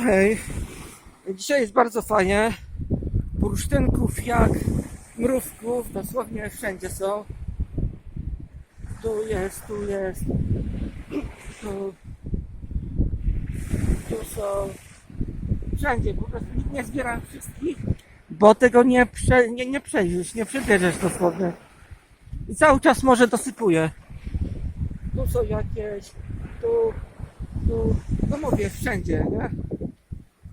hej, dzisiaj jest bardzo fajnie. Bursztynków jak mrówków dosłownie wszędzie są. Tu jest, tu jest, tu, tu są. Wszędzie, po prostu nie zbieram wszystkich, bo tego nie, prze, nie, nie przejrzysz, nie przebierzesz dosłownie. I cały czas może dosypuję. Tu są jakieś, tu, tu, no mówię, wszędzie, nie?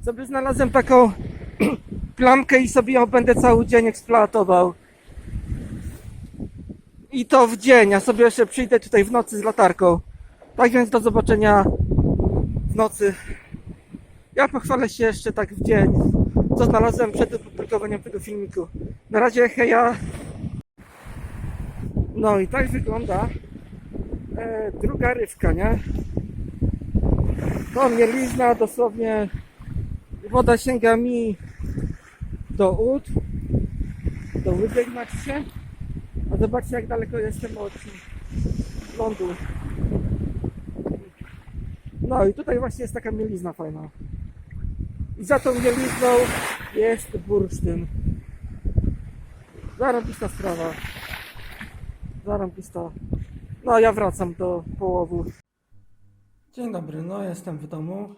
Sobie znalazłem taką plamkę i sobie ją będę cały dzień eksploatował. I to w dzień, a sobie jeszcze przyjdę tutaj w nocy z latarką. Tak więc do zobaczenia w nocy. Ja pochwalę się jeszcze tak w dzień, co znalazłem przed opublikowaniem tego filmiku. Na razie heja. No i tak wygląda e, druga rywka, nie? To mielizna, dosłownie woda sięga mi do ud, do łydek się. A zobaczcie jak daleko jestem od lądu. No i tutaj właśnie jest taka mielizna fajna. I za tą mielizną jest bursztyn. Zarąbista sprawa. Zarąbista. No ja wracam do połowu. Dzień dobry, no jestem w domu.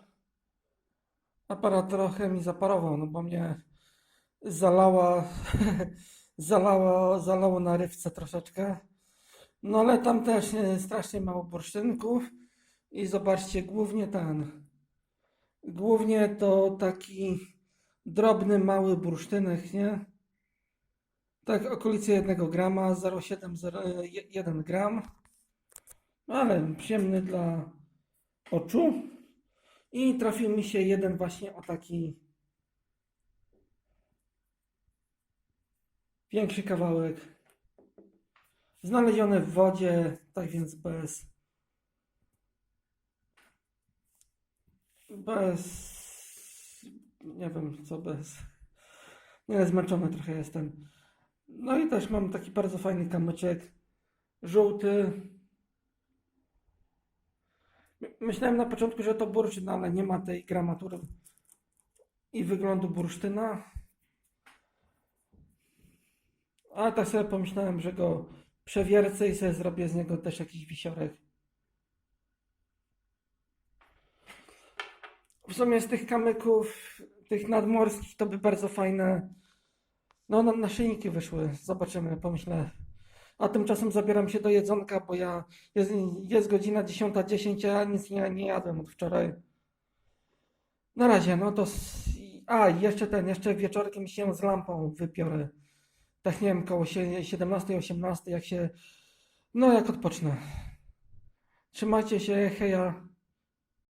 Aparat trochę mi zaparował, no bo mnie zalała, zalało, zalało na rywce troszeczkę. No ale tam też e, strasznie mało bursztynków i zobaczcie, głównie ten, głównie to taki drobny, mały bursztynek, nie? Tak, okolice 1 grama, 0,7-1 gram, ale przyjemny dla oczu. I trafił mi się jeden właśnie o taki większy kawałek. Znaleziony w wodzie, tak więc bez bez nie wiem co bez nie zmęczony trochę jestem. No i też mam taki bardzo fajny kamyczek żółty. My- Myślałem na początku, że to bursztyn, ale nie ma tej gramatury i wyglądu bursztyna. A tak sobie pomyślałem, że go przewiercę i sobie zrobię z niego też jakiś wisiorek. W sumie z tych kamyków, tych nadmorskich, to by bardzo fajne. No, na naszyjniki wyszły. Zobaczymy, pomyślę. A tymczasem zabieram się do jedzonka, bo ja jest, jest godzina 10.10, a nic nie, nie jadłem od wczoraj. Na razie, no to. A, jeszcze ten, jeszcze wieczorkiem się z lampą wypiorę. Tak nie wiem, koło sie- 17, 18, jak się. No, jak odpocznę. Trzymajcie się, heja.